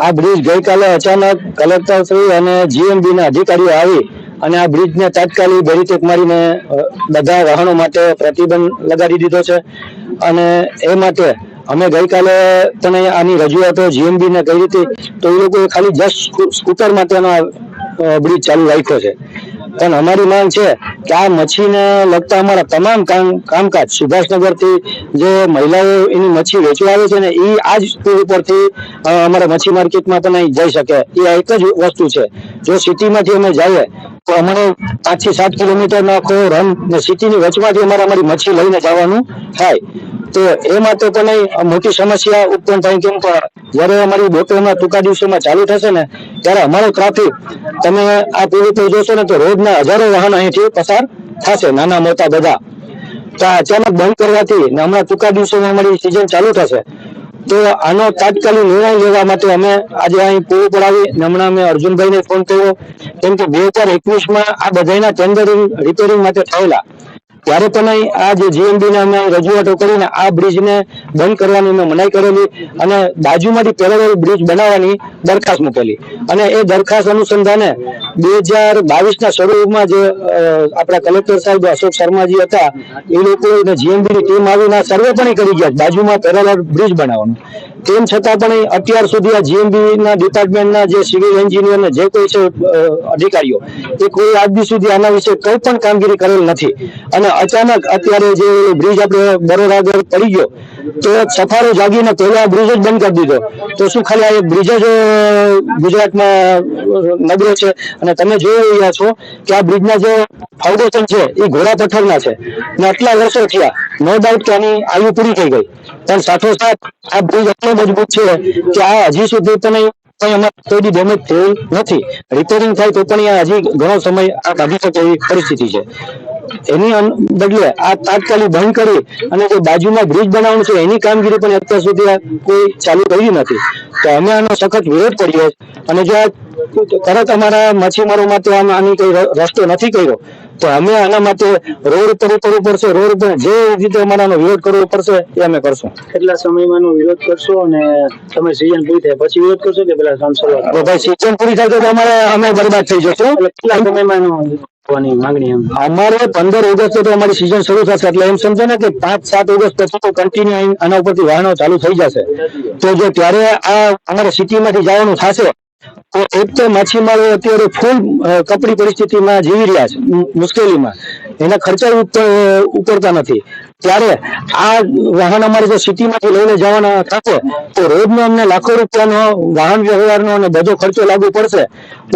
આ બ્રિજ ગઈકાલે અચાનક કલેક્ટર શ્રી અને જીએમબી ના અધિકારીઓ આવી અને આ બ્રિજને તાત્કાલિક બેરીકેડ મારીને બધા વાહનો માટે પ્રતિબંધ લગાડી દીધો છે. અને એ માટે અમે ગઈકાલે તને આની રજૂઆતો જીએમબી ને કરી હતી. તો એ લોકોએ ખાલી જસ્ટ સ્કૂટર માટેનો બ્રિજ ચાલુ રાખ્યો છે. પણ અમારી માંગ છે કે આ મચ્છીને લગતા અમારા તમામ કામ, કામકાજ સુભાષનગરથી જે મહિલાઓ એની મચ્છી વેચવા આવે છે ને એ આ જ ઉપરથી અમારા મચ્છી માર્કેટમાં પણ અહીં જઈ શકે. એ એક જ વસ્તુ છે. જો સિટીમાંથી અમે જઈએ, તો અમારે પાંચથી સાત કિલોમીટરનો આખો રન ને સિટીની વચમાંથી અમારે અમારી મચ્છી લઈને જવાનું થાય. તો એ માટે પણ મોટી સમસ્યા ઉત્પન્ન થાય કેમ કે જ્યારે અમારી બોટોમાં ટૂંકા દિવસોમાં ચાલુ થશે ને, ત્યારે અમારો ટ્રાફિક તમે આ પુલ ઉપર જોશો ને તો રોજના હજારો વાહન અહીંથી પસાર થશે, નાના મોટા બધા. તો અચાનક બંધ કરવાથી ને હમણાં ટૂંકા દિવસોમાં અમારી સિઝન ચાલુ થશે. તો આનો તાત્કાલિક નિર્ણય લેવા માટે અમે આજે અહીં પૂરું પડાવી હમણાં અમે અર્જુનભાઈને ફોન કર્યો. કેમ કે બે હજાર એકવીસમાં આ બધાના ટેન્ડરિંગ રિપેરિંગ માટે થયેલા. ત્યારે પણ આ જે જીએમબી ના રજૂઆતો કરીને આ બ્રિજને બંધ કરવાની મનાઈ કરેલી અને બાજુમાંથી પેરેલલ બ્રિજ બનાવવાની દરખાસ્ત મૂકેલી. અને એ દરખાસ્ત અનુસંધાને બે હજાર બાવીસ ના શરૂમાં જે આપણા કલેક્ટર સાહેબ અશોક શર્માજી હતા, એ લોકો જીએમબી ની ટીમ આવીને સર્વે પણ કરી ગયા, બાજુમાં પેરેલલ બ્રિજ બનાવવાનું. તેમ છતાં પણ અત્યાર સુધી આ જીએમબી ના ડિપાર્ટમેન્ટના જે સિવિલ એન્જિનિયર ને જે કોઈ છે અધિકારીઓ, એ કોઈ આજ સુધી આના વિશે કોઈ પણ કામગીરી કરેલ નથી. અને અચાનક અત્યારે જે બ્રિજ આપણે બરોડા આગળ પડી ગયો, તો સફારો જાગીને પહેલા બ્રિજ જ બંધ કરી દીધો. તો શું ખાલી આ બ્રિજ જ ગુજરાતમાં નબળો છે? અને તમે જોઈ રહ્યા છો કે આ બ્રિજના જે ફાઉન્ડેશન છે, એ ઘોડા પથ્થરના છે. ને આટલા વર્ષો થયા નો ડાઉટ કે આની આયુ પૂરી થઈ ગઈ. પણ સાથોસાથ આ બ્રિજ એટલો મજબૂત છે કે આ હજી સુધી તમે થયેલ નથી. રિપેરિંગ થાય તો પણ હજી ઘણો સમય આ કાઢી શકે એવી પરિસ્થિતિ છે. એની બદલે આ તાત્કાલિક બંધ કરી અને જે બાજુમાં બ્રિજ બનાવવાનું છે એની કામગીરી પણ અત્યાર સુધી કોઈ ચાલુ કરી નથી. તો અમે આનો સખત વિરોધ કર્યો અને જો તરત અમારા માછીમારો માટે આમ આની કોઈ રસ્તો નથી કર્યો તો અમે આના માટે રોડ ઉપર ઉતરવું પડશે રોડ ઉપર જે રીતે અમારે વિરોધ કરવો પડશે એ અમે કરશું. કેટલા સમયમાં નો વિરોધ કરશો અને તમે સિઝન પૂરી થાય પછી વિરોધ કરશો કે પેલા ભાઈ સિઝન પૂરી થાય તો અમારે અમે બરબાદ થઈ જશું. કેટલા સમયમાં નો થવાની માંગણી અમારે પંદર ઓગસ્ટ તો અમારી સિઝન શરૂ થશે, એટલે એમ સમજો ને કે પાંચ, સાત ઓગસ્ટ પછી તો કન્ટિન્યુ આના ઉપરથી વાહનો ચાલુ થઈ જશે. તો જો ત્યારે આ અમારે સિટીમાંથી જવાનું થશે, તો એક તો માછીમારો અત્યારે ફૂલ કપડી પરિસ્થિતિમાં જીવી રહ્યા છે, મુશ્કેલીમાં. એના ખર્ચા ઉપડતા નથી. ત્યારે આ વાહન અમારે જો સિટીમાંથી લઈને જવાના થશે, તો રોજનો અમને લાખો રૂપિયાનો વાહન વ્યવહારનો અને બધો ખર્ચો લાગુ પડશે.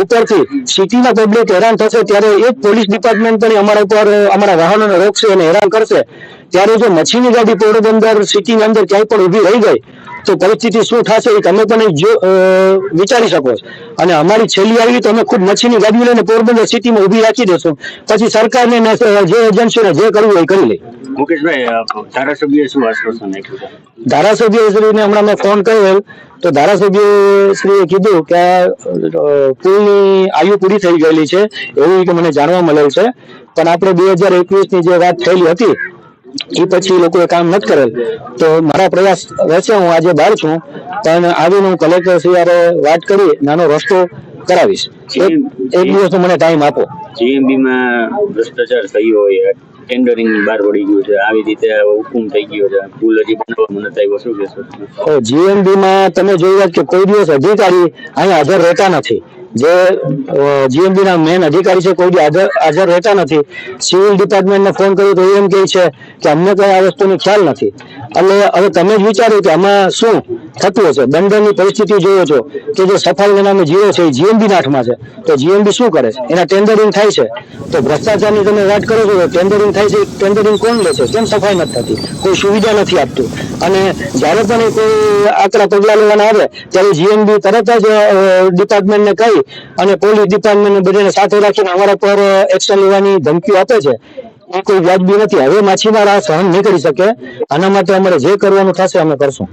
ઉપરથી સિટીના પબ્લિક હેરાન થશે, ત્યારે એક પોલીસ ડિપાર્ટમેન્ટ પણ અમારા ઉપર, અમારા વાહનોને રોકશે અને હેરાન કરશે. ત્યારે જો મચ્છીની ગાડી પોરબંદર સિટીની અંદર ક્યાંય પણ ઊભી રહી ગઈ, તો પરિસ્થિતિ શું થશે એ તમે પણ વિચારી શકો અને અમારી છેલ્લી આવી તો અમે ખુદ મચ્છીની ગાડી લઈને પોરબંદર સિટીમાં ઊભી રાખી દેશું પછી સરકારને જે એજન્સીઓને જે કરવું હોય કરી લે મુકેશભાઈ ધારાસભ્ય શું આશ્વાસન આપ્યું ધારાસભ્ય શ્રીને હમણાં મેં ફોન કર્યો તો ધારાસભ્ય શ્રીએ કીધું કે પુલની આયુ પૂરી થઈ ગયેલી છે એવું કે મને જાણવા મળેલ છે. પણ આપણે બે હજાર એકવીસની જે વાત થયેલી હતી એ પછી લોકોએ કામ નથી કરેલ. તો મારા પ્રયાસ રહેશે હું આજે બહાર છું પણ આવીને હું કલેક્ટર શ્રી વાત કરી નાનો રસ્તો કરાવીશ. એક એક દિવસનો મને ટાઈમ આપો. જીએમબી માં ભ્રષ્ટાચાર થયો હોય ટેન્ડરિંગ બહાર પડી ગયું છે. આવી રીતે હુકુમ થઈ ગયો છે. પુલ હજી બનાવવામાં નથી આવ્યો શું કહેશો? જીએમબી માં તમે જોયું કે કોઈ દિવસ અધિકારી અહીંયા હાજર રહેતા નથી. જે જીએમબી ના મેન અધિકારી છે, કોઈ હાજર રહેતા નથી. સિવિલ ડિપાર્ટમેન્ટને ફોન કર્યો તો એમ કહે છે કે અમને કઈ આ વસ્તુનો ખ્યાલ નથી. એટલે હવે તમે જ વિચારો કે આમાં શું થતું હશે. બંદરની પરિસ્થિતિ જોયો છો કે જે સફાઈ નામે જીઓ છે, એ જીએમબી ના હાથમાં છે. તો જીએમબી શું કરે છે? એના ટેન્ડરિંગ થાય છે. તો ભ્રષ્ટાચારની તમે વાત કરો છો ટેન્ડરિંગ થાય છે ટેન્ડરિંગ કોણ લે છે? કેમ સફાઈ નથી થતી? કોઈ સુવિધા નથી આપતું. અને જ્યારે પણ કોઈ આકરા પગલાં લેવાના આવે, ત્યારે જીએમબી તરત જ ડિપાર્ટમેન્ટને કહી અને પોલીસ ડિપાર્ટમેન્ટ બધાને સાથે રાખીને અમારા પર એક્શન લેવાની ધમકીઓ આપે છે. એ કોઈ વ્યાજબી નથી. હવે માછીમાર આ સહન નહીં કરી શકે. આના માટે અમારે જે કરવાનું થશે અમે કરશું.